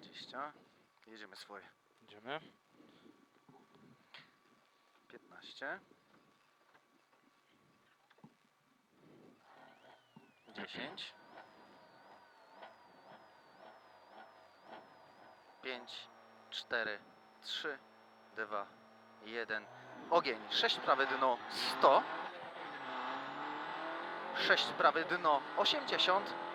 20. Jedziemy swoje. Idziemy. 15. 10. 5, 4, 3, 2, 1. Ogień. 6 prawe dno 100. 6 prawe dno 80.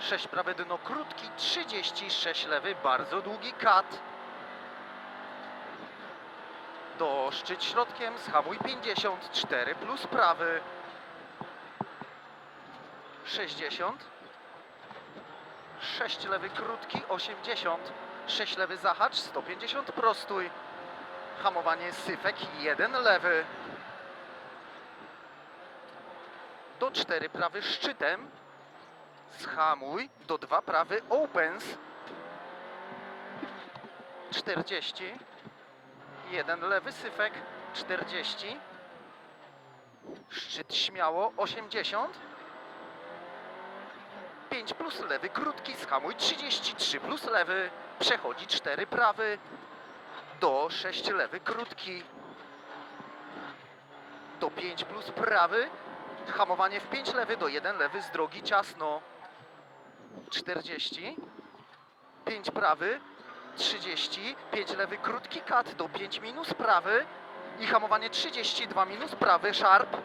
6 prawe dno krótki 36 lewy, bardzo długi kat. Do szczyt środkiem, schamuj 54 plus prawy. 60 6 lewy krótki 80 6 lewy zahacz 150 prostój hamowanie syfek 1 lewy. Do 4 prawy szczytem schamuj do 2 prawy opens. 40 jeden lewy syfek 40 szczyt śmiało 80 5 plus lewy krótki schamuj 33 plus lewy. Przechodzi 4 prawy. Do 6 lewy krótki. Do 5 plus prawy. Hamowanie w 5 lewy do 1 lewy z drogi ciasno 40 5 prawy 30, 5 lewy, krótki kat do 5 minus prawy i hamowanie 32 minus prawy, sharp.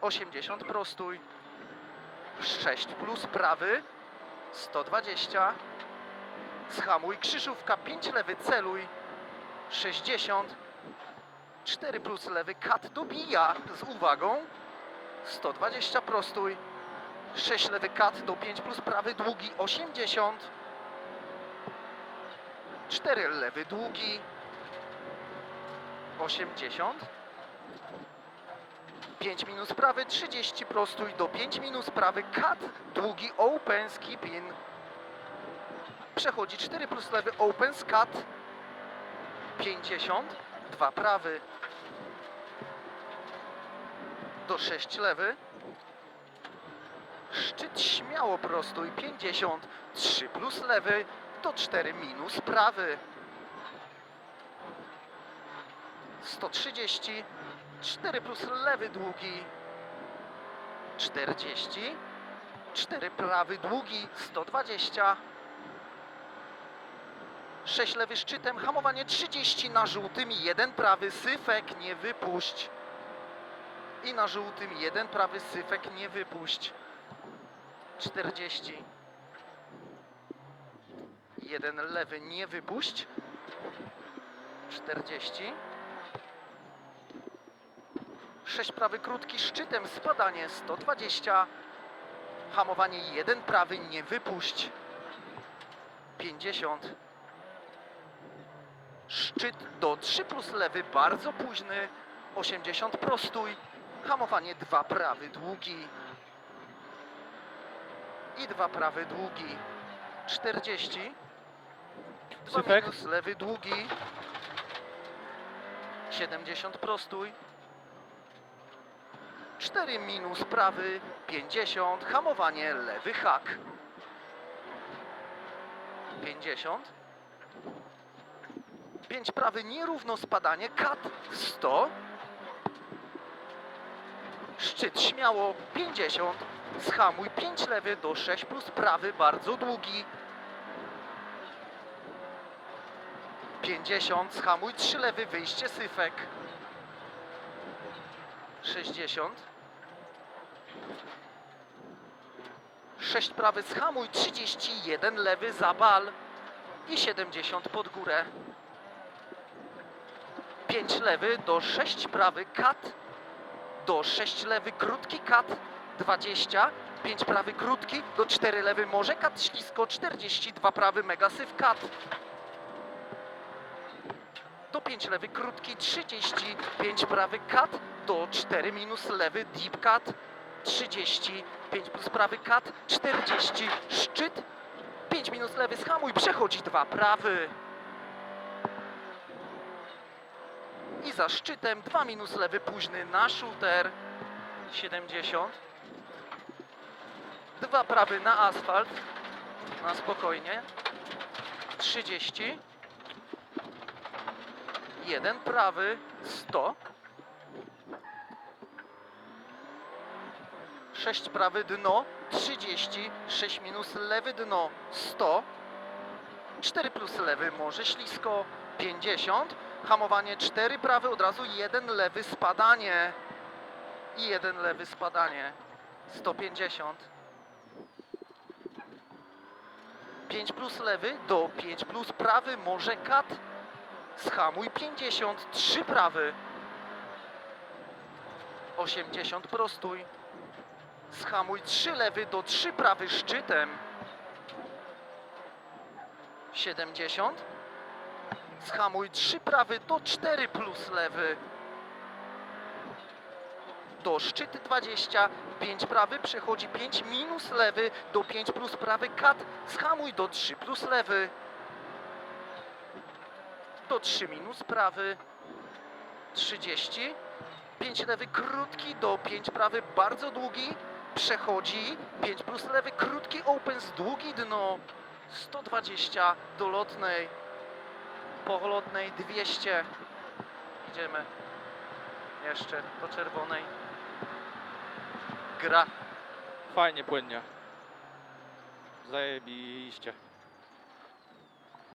80 prostój 6 plus prawy 120 schamuj, krzyżówka 5 lewy, celuj. 60 4 plus lewy, kat dobija z uwagą. 120 prostój 6 lewy, kat do 5 plus prawy, długi 80 4 lewy długi 80 5 minus prawy 30 prostój do 5 minus prawy cut długi open skip in przechodzi 4 plus lewy open cut 50 2 prawy. Do 6 lewy szczyt śmiało prostój 50 3 plus lewy to 4 minus prawy. 130, 4 plus lewy długi, 40, 4 prawy długi, 120, 6 lewy szczytem, hamowanie 30 na żółtym, 1 prawy syfek, nie wypuść. I na żółtym, 1 prawy syfek, nie wypuść. 40 jeden lewy nie wypuść. 40 6 prawy krótki szczytem spadanie 120 hamowanie jeden prawy nie wypuść. 50 szczyt do 3 plus lewy bardzo późny. 80 prostój hamowanie dwa prawy długi i dwa prawy długi 40 Dwa Syfek? minus lewy długi. 70 prostój. 4 minus prawy. 50. Hamowanie lewy hak. 50. 5 prawy nierówno spadanie. Kat 100. Szczyt śmiało 50. Schamuj 5 lewy do 6 plus prawy bardzo długi. 50, schamuj 3 lewy, wyjście syfek. 60. 6 prawy, schamuj 31, lewy, zabal. I 70 pod górę. 5 lewy do 6 prawy, kat. Do 6 lewy, krótki kat. 20. 5 prawy, krótki. Do 4 lewy, może kat ślisko. 42 prawy, mega syf kat do 5 lewy krótki 30, 5 prawy cut, do 4 minus lewy deep cut, 30, 5 plus prawy cut, 40, szczyt, 5 minus lewy schamuj, przechodzi 2 prawy. I za szczytem 2 minus lewy późny na shooter, 70, 2 prawy na asfalt, Na spokojnie. 30. Jeden prawy. 100. 6 prawy dno. 30. 6 minus lewy dno. 100. 4 plus lewy może ślisko. 50. Hamowanie 4 prawy, od razu jeden lewy spadanie. I jeden lewy spadanie. 150. 5 plus lewy do 5 plus prawy, może kat. Schamuj 50, 3 prawy. 80 prostuj. Schamuj 3 lewy do 3 prawy szczytem. 70. Schamuj 3 prawy do 4 plus lewy. Do szczyt 20, 5 prawy przechodzi 5 minus lewy do 5 plus prawy kat. Schamuj do 3 plus lewy. Do 3 minus prawy. 30. 5 lewy krótki do 5 prawy bardzo długi. Przechodzi 5 plus lewy krótki opens długi dno. 120 do lotnej. Po lotnej 200. Idziemy. Jeszcze do czerwonej. Gra. Fajnie, płynnie. Zajebiście.